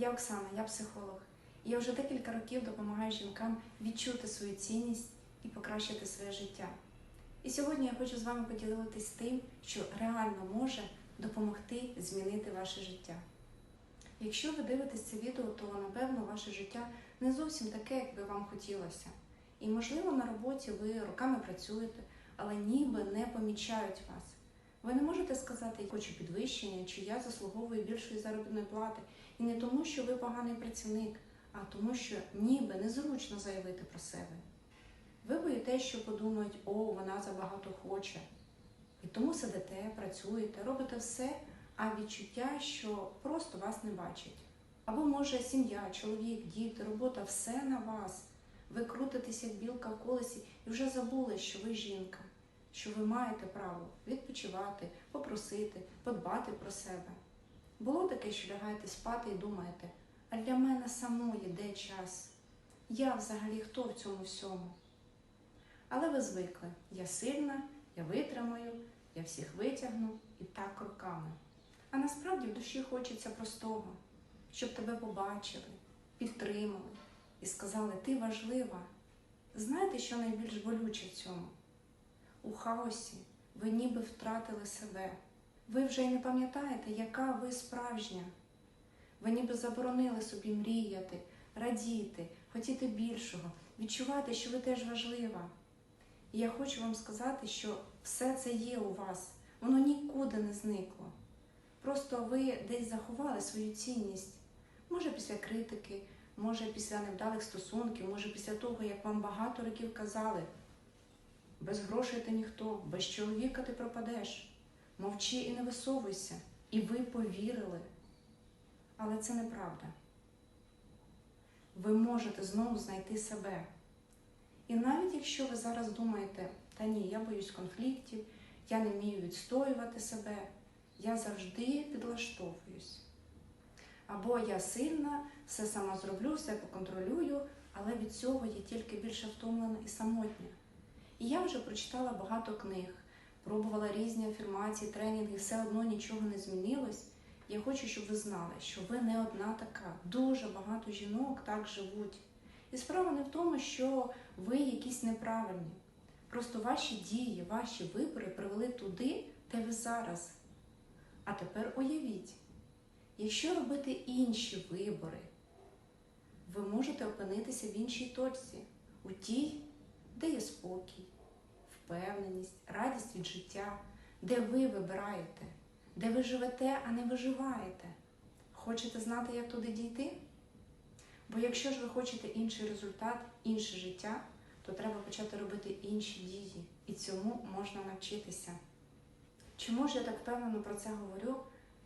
Я Оксана, я психолог. Я вже декілька років допомагаю жінкам відчути свою цінність і покращити своє життя. І сьогодні я хочу з вами поділитись тим, що реально може допомогти змінити ваше життя. Якщо ви дивитесь це відео, то напевно ваше життя не зовсім таке, як би вам хотілося. І можливо на роботі ви роками працюєте, але ніби не помічають вас. Ви не можете сказати, я хочу підвищення, чи я заслуговую більшої заробітної плати. І не тому, що ви поганий працівник, а тому, що ніби незручно заявити про себе. Ви боїтесь, що подумають, о, вона забагато хоче. І тому сидите, працюєте, робите все, а відчуття, що просто вас не бачать. Або може сім'я, чоловік, діти, робота все на вас. Ви крутитесь як білка в колесі і вже забули, що ви жінка, що ви маєте право відпочивати, попросити, подбати про себе. Було таке, що лягаєте спати і думаєте, а для мене самої де час? Я взагалі хто в цьому всьому? Але ви звикли, я сильна, я витримаю, я всіх витягну і так руками. А насправді в душі хочеться простого, щоб тебе побачили, підтримали і сказали, ти важлива. Знаєте, що найбільш болюче в цьому? У хаосі ви ніби втратили себе. Ви вже й не пам'ятаєте, яка ви справжня. Ви ніби заборонили собі мріяти, радіти, хотіти більшого, відчувати, що ви теж важлива. І я хочу вам сказати, що все це є у вас, воно нікуди не зникло. Просто ви десь заховали свою цінність. Може, після критики, може, після невдалих стосунків, може, після того, як вам багато років казали, без грошей ти ніхто, без чоловіка ти пропадеш. Мовчи і не висовуйся. І ви повірили. Але це неправда. Ви можете знову знайти себе. І навіть якщо ви зараз думаєте, та ні, я боюсь конфліктів, я не вмію відстоювати себе, я завжди підлаштовуюсь. Або я сильна, все сама зроблю, все поконтролюю, але від цього я тільки більше втомлена і самотня. І я вже прочитала багато книг, пробувала різні афірмації, тренінги, все одно нічого не змінилось. Я хочу, щоб ви знали, що ви не одна така. Дуже багато жінок так живуть. І справа не в тому, що ви якісь неправильні. Просто ваші дії, ваші вибори привели туди, де ви зараз. А тепер уявіть, якщо робити інші вибори, ви можете опинитися в іншій точці, у тій, де є спокій, впевненість, радість від життя, де ви вибираєте, де ви живете, а не виживаєте. Хочете знати, як туди дійти? Бо якщо ж ви хочете інший результат, інше життя, то треба почати робити інші дії, і цьому можна навчитися. Чому ж я так впевнено про це говорю?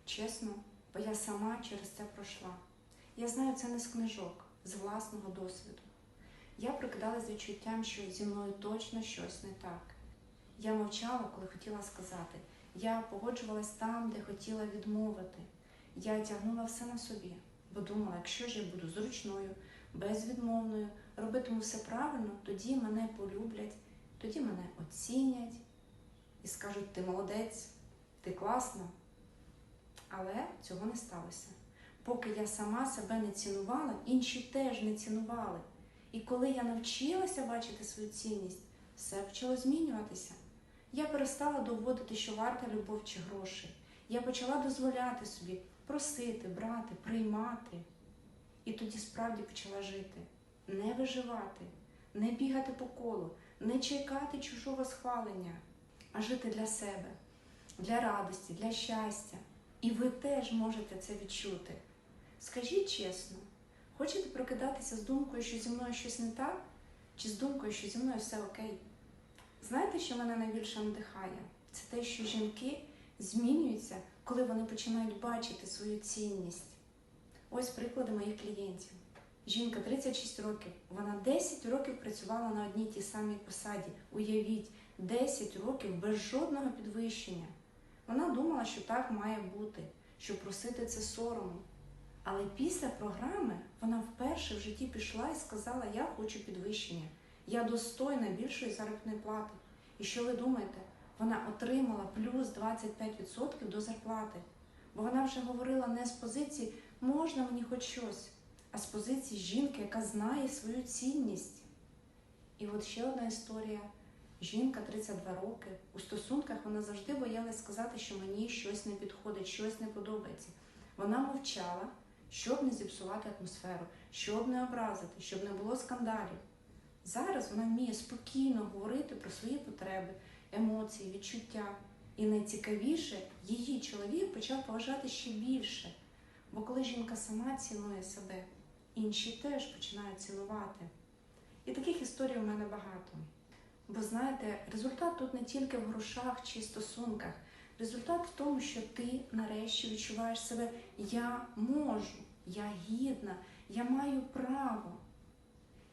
Чесно, бо я сама через це пройшла. Я знаю це не з книжок, з власного досвіду. Я прокидалась з відчуттям, що зі мною точно щось не так. Я мовчала, коли хотіла сказати. Я погоджувалась там, де хотіла відмовити. Я тягнула все на собі, бо думала, якщо ж я буду зручною, безвідмовною, робитиму все правильно, тоді мене полюблять, тоді мене оцінять і скажуть, ти молодець, ти класна. Але цього не сталося. Поки я сама себе не цінувала, інші теж не цінували. І коли я навчилася бачити свою цінність, все почало змінюватися. Я перестала доводити, що варта любов чи грошей. Я почала дозволяти собі просити, брати, приймати. І тоді справді почала жити, не виживати, не бігати по колу, не чекати чужого схвалення, а жити для себе, для радості, для щастя. І ви теж можете це відчути. Скажіть чесно, хочете прокидатися з думкою, що зі мною щось не так, чи з думкою, що зі мною все окей? Знаєте, що мене найбільше надихає? Це те, що жінки змінюються, коли вони починають бачити свою цінність. Ось приклади моїх клієнтів. Жінка 36 років, вона 10 років працювала на одній тій самій посаді. Уявіть, 10 років без жодного підвищення. Вона думала, що так має бути, що просити це соромно. Але після програми вона вперше в житті пішла і сказала: Я хочу підвищення, я достойна більшої заробітної плати. І що ви думаєте? Вона отримала плюс 25% до зарплати. Бо вона вже говорила не з позиції можна мені хоч щось, а з позиції жінки, яка знає свою цінність. І от ще одна історія. Жінка 32 роки. У стосунках вона завжди боялась сказати, що мені щось не підходить, щось не подобається. Вона мовчала, щоб не зіпсувати атмосферу, щоб не образити, щоб не було скандалів. Зараз вона вміє спокійно говорити про свої потреби, емоції, відчуття. І найцікавіше, її чоловік почав поважати ще більше. Бо коли жінка сама цінує себе, інші теж починають цінувати. І таких історій у мене багато. Бо знаєте, результат тут не тільки в грошах чи стосунках. Результат в тому, що ти нарешті відчуваєш себе я можу, я гідна, я маю право.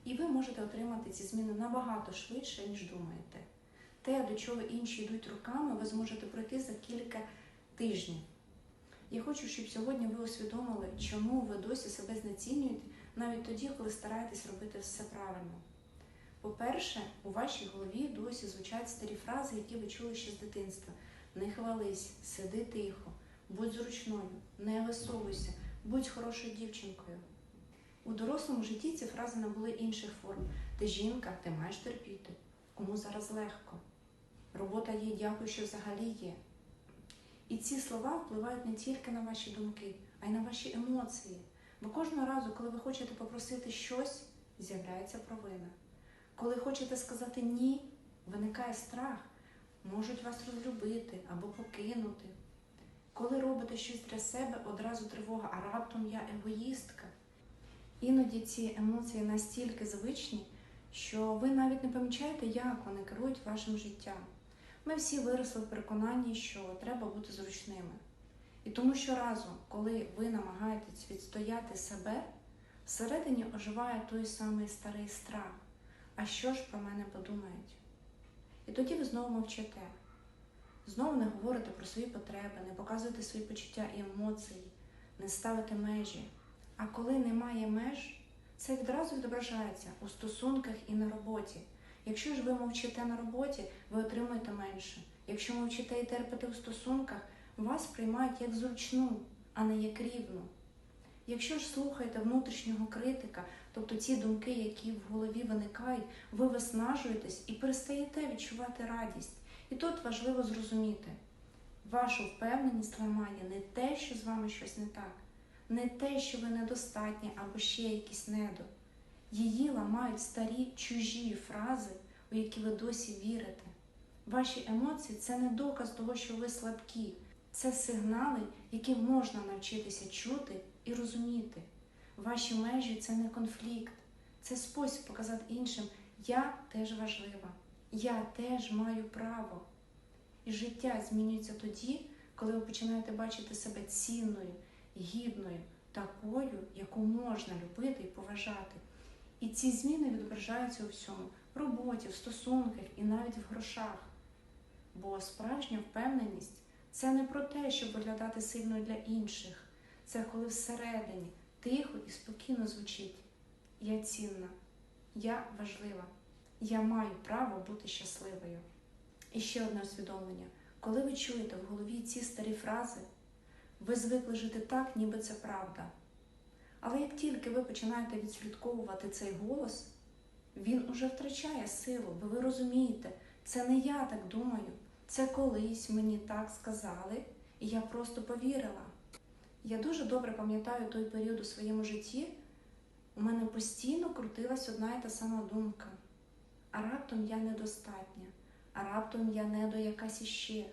І ви можете отримати ці зміни набагато швидше, ніж думаєте. Те, до чого інші йдуть руками, ви зможете пройти за кілька тижнів. Я хочу, щоб сьогодні ви усвідомили, чому ви досі себе знецінюєте навіть тоді, коли стараєтесь робити все правильно. По-перше, у вашій голові досі звучать старі фрази, які ви чули ще з дитинства. Не хвались, сиди тихо, будь зручною, не висовуйся, будь хорошою дівчинкою. У дорослому житті ці фрази набули інших форм. Ти жінка, ти маєш терпіти. Кому зараз легко. Робота є, дякую, що взагалі є. І ці слова впливають не тільки на ваші думки, а й на ваші емоції. Бо кожного разу, коли ви хочете попросити щось, з'являється провина. Коли хочете сказати ні, виникає страх, можуть вас розлюбити або покинути. Коли робите щось для себе, одразу тривога, а раптом я егоїстка. Іноді ці емоції настільки звичні, що ви навіть не помічаєте, як вони керують вашим життям. Ми всі виросли в переконанні, що треба бути зручними. І тому щоразу, коли ви намагаєтесь відстояти себе, всередині оживає той самий старий страх. А що ж про мене подумають? І тоді ви знову мовчите. Знову не говорите про свої потреби, не показуєте свої почуття і емоції, не ставите межі. А коли немає меж, це відразу відображається у стосунках і на роботі. Якщо ж ви мовчите на роботі, ви отримуєте менше. Якщо мовчите і терпите у стосунках, вас приймають як зручну, а не як рівну. Якщо ж слухаєте внутрішнього критика, тобто ті думки, які в голові виникають, ви виснажуєтесь і перестаєте відчувати радість. І тут важливо зрозуміти, вашу впевненість ламає не те, що з вами щось не так, не те, що ви недостатні або ще якісь недо. Її ламають старі чужі фрази, у які ви досі вірите. Ваші емоції це не доказ того, що ви слабкі, це сигнали, які можна навчитися чути і розуміти. Ваші межі це не конфлікт, це спосіб показати іншим, я теж важлива, я теж маю право. І життя змінюється тоді, коли ви починаєте бачити себе цінною, гідною, такою, яку можна любити і поважати. І ці зміни відображаються у всьому в роботі, в стосунках і навіть в грошах. Бо справжня впевненість це не про те, щоб виглядати сильною для інших. Це коли всередині тихо і спокійно звучить Я цінна, я важлива, я маю право бути щасливою. І ще одне усвідомлення: коли ви чуєте в голові ці старі фрази, ви звикли жити так, ніби це правда. Але як тільки ви починаєте відслідковувати цей голос, він уже втрачає силу, бо ви розумієте, це не я так думаю, це колись мені так сказали, і я просто повірила. Я дуже добре пам'ятаю той період у своєму житті. У мене постійно крутилась одна і та сама думка. А раптом я недостатня, а раптом я недо якась іще.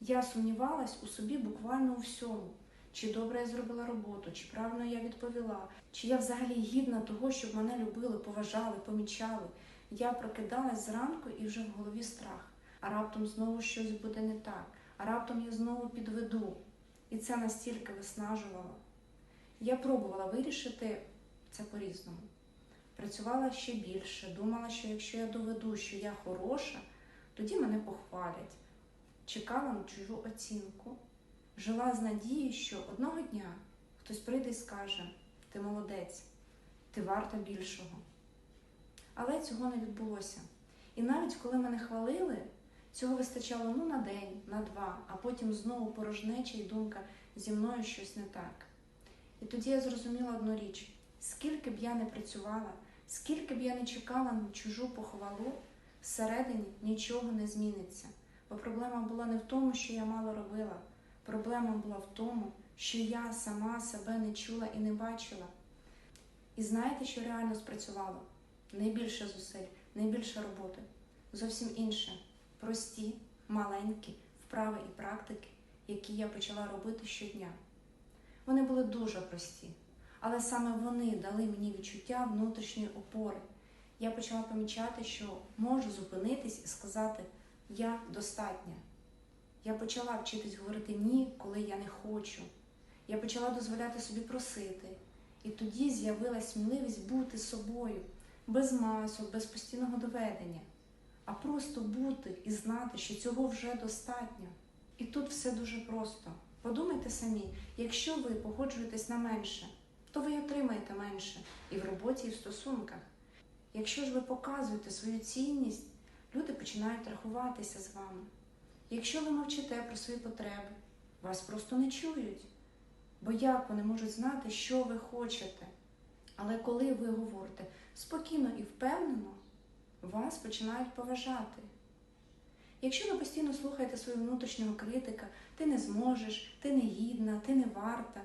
Я сумнівалась у собі буквально у всьому. Чи добре я зробила роботу, чи правильно я відповіла, чи я взагалі гідна того, щоб мене любили, поважали, помічали. Я прокидалась зранку і вже в голові страх. А раптом знову щось буде не так, а раптом я знову підведу. І це настільки виснажувало. Я пробувала вирішити це по-різному. Працювала ще більше, думала, що якщо я доведу, що я хороша, тоді мене похвалять. Чекала на чужу оцінку. Жила з надією, що одного дня хтось прийде і скаже: ти молодець, ти варта більшого. Але цього не відбулося. І навіть коли мене хвалили, цього вистачало ну на день, на два, а потім знову порожнеча і думка зі мною щось не так. І тоді я зрозуміла одну річ: скільки б я не працювала, скільки б я не чекала на чужу похвалу, всередині нічого не зміниться. Бо проблема була не в тому, що я мало робила. Проблема була в тому, що я сама себе не чула і не бачила. І знаєте, що реально спрацювало? Найбільше зусиль, найбільше роботи. Зовсім інше. Прості, маленькі вправи і практики, які я почала робити щодня. Вони були дуже прості, але саме вони дали мені відчуття внутрішньої опори. Я почала помічати, що можу зупинитись і сказати Я достатня. Я почала вчитись говорити ні, коли я не хочу. Я почала дозволяти собі просити. І тоді з'явилась сміливість бути собою, без масок, без постійного доведення, а просто бути і знати, що цього вже достатньо. І тут все дуже просто. Подумайте самі, якщо ви погоджуєтесь на менше, то ви отримаєте менше і в роботі, і в стосунках. Якщо ж ви показуєте свою цінність, люди починають рахуватися з вами. Якщо ви мовчите про свої потреби, вас просто не чують. Бо як вони можуть знати, що ви хочете? Але коли ви говорите спокійно і впевнено, вас починають поважати. Якщо ви постійно слухаєте свого внутрішнього критика, ти не зможеш, ти не гідна, ти не варта,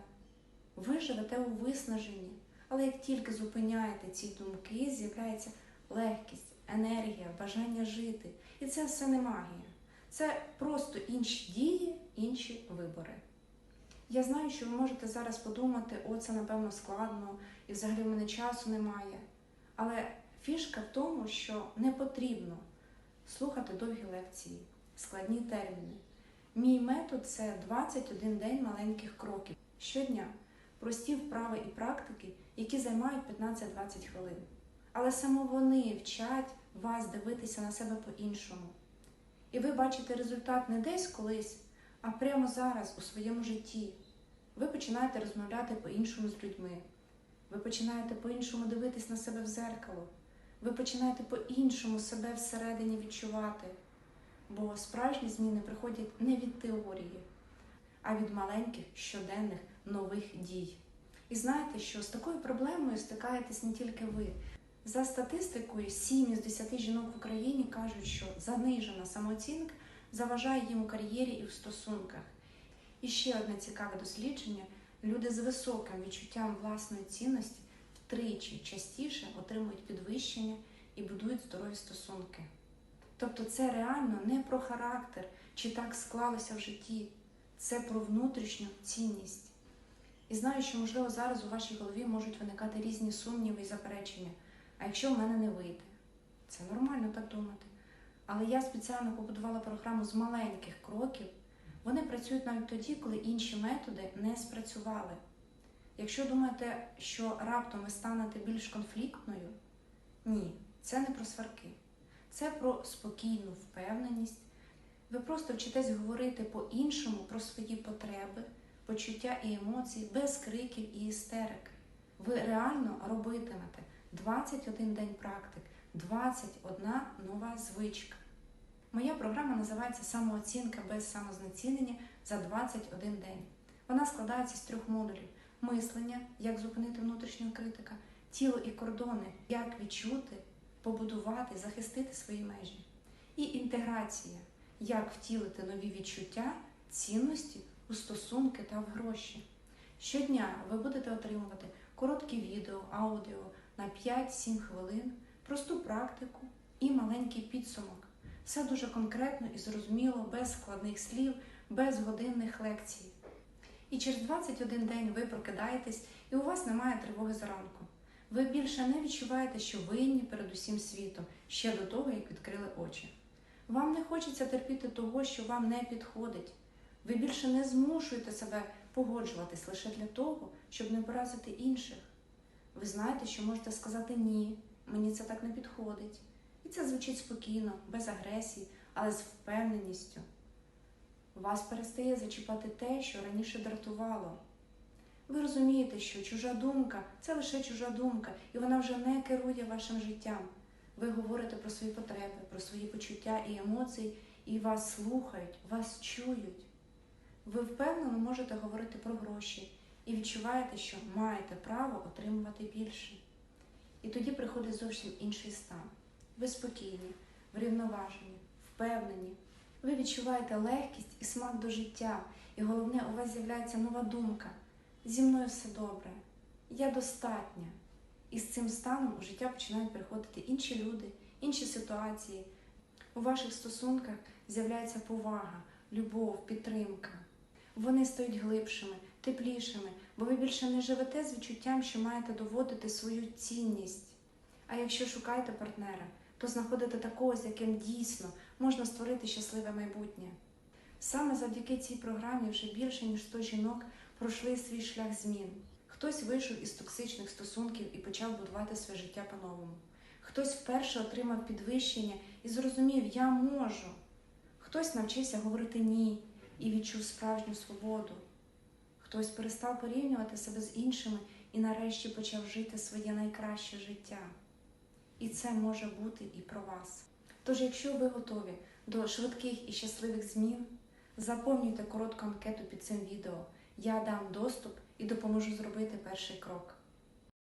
ви живете у виснаженні. Але як тільки зупиняєте ці думки, з'являється легкість, енергія, бажання жити. І це все не магія. Це просто інші дії, інші вибори. Я знаю, що ви можете зараз подумати, о, це напевно складно, і взагалі в мене часу немає. Але фішка в тому, що не потрібно слухати довгі лекції, складні терміни. Мій метод це 21 день маленьких кроків щодня, прості вправи і практики, які займають 15-20 хвилин. Але саме вони вчать вас дивитися на себе по-іншому. І ви бачите результат не десь колись, а прямо зараз у своєму житті. Ви починаєте розмовляти по-іншому з людьми. Ви починаєте по-іншому дивитись на себе в зеркало. Ви починаєте по-іншому себе всередині відчувати. Бо справжні зміни приходять не від теорії, а від маленьких щоденних нових дій. І знаєте, що з такою проблемою стикаєтесь не тільки ви. За статистикою, 7 із 10 жінок в Україні кажуть, що занижена самооцінка заважає їм у кар'єрі і в стосунках. І ще одне цікаве дослідження: люди з високим відчуттям власної цінності втричі частіше отримують підвищення і будують здорові стосунки. Тобто це реально не про характер, чи так склалося в житті, це про внутрішню цінність. І знаю, що, можливо, зараз у вашій голові можуть виникати різні сумніви і заперечення. А якщо в мене не вийде, це нормально так думати. Але я спеціально побудувала програму з маленьких кроків. Вони працюють навіть тоді, коли інші методи не спрацювали. Якщо думаєте, що раптом ви станете більш конфліктною, ні, це не про сварки, це про спокійну впевненість. Ви просто вчитесь говорити по-іншому про свої потреби, почуття і емоції без криків і істерик. Ви реально робитимете 21 день практик, 21 нова звичка. Моя програма називається Самооцінка без самознецінення за 21 день. Вона складається з трьох модулів: мислення, як зупинити внутрішнього критика, тіло і кордони, як відчути, побудувати, захистити свої межі, і інтеграція, як втілити нові відчуття, цінності у стосунки та в гроші. Щодня ви будете отримувати короткі відео, аудіо на 5-7 хвилин, просту практику і маленький підсумок. Все дуже конкретно і зрозуміло, без складних слів, без годинних лекцій. І через 21 день ви прокидаєтесь, і у вас немає тривоги зранку. Ви більше не відчуваєте, що винні перед усім світом ще до того, як відкрили очі. Вам не хочеться терпіти того, що вам не підходить. Ви більше не змушуєте себе погоджуватись лише для того, щоб не поразити інших. Ви знаєте, що можете сказати ні, мені це так не підходить. І це звучить спокійно, без агресії, але з впевненістю. Вас перестає зачіпати те, що раніше дратувало. Ви розумієте, що чужа думка це лише чужа думка, і вона вже не керує вашим життям. Ви говорите про свої потреби, про свої почуття і емоції, і вас слухають, вас чують. Ви впевнено можете говорити про гроші і відчуваєте, що маєте право отримувати більше. І тоді приходить зовсім інший стан. Ви спокійні, врівноважені, впевнені. Ви відчуваєте легкість і смак до життя, і головне, у вас з'являється нова думка. Зі мною все добре, я достатня. І з цим станом у життя починають приходити інші люди, інші ситуації. У ваших стосунках з'являється повага, любов, підтримка. Вони стають глибшими, теплішими, бо ви більше не живете з відчуттям, що маєте доводити свою цінність. А якщо шукаєте партнера, то знаходите такого, з яким дійсно можна створити щасливе майбутнє. Саме завдяки цій програмі вже більше ніж 100 жінок пройшли свій шлях змін. Хтось вийшов із токсичних стосунків і почав будувати своє життя по-новому. Хтось вперше отримав підвищення і зрозумів, я можу. Хтось навчився говорити ні і відчув справжню свободу. Хтось перестав порівнювати себе з іншими і нарешті почав жити своє найкраще життя. І це може бути і про вас. Тож, якщо ви готові до швидких і щасливих змін, заповнюйте коротку анкету під цим відео. Я дам доступ і допоможу зробити перший крок.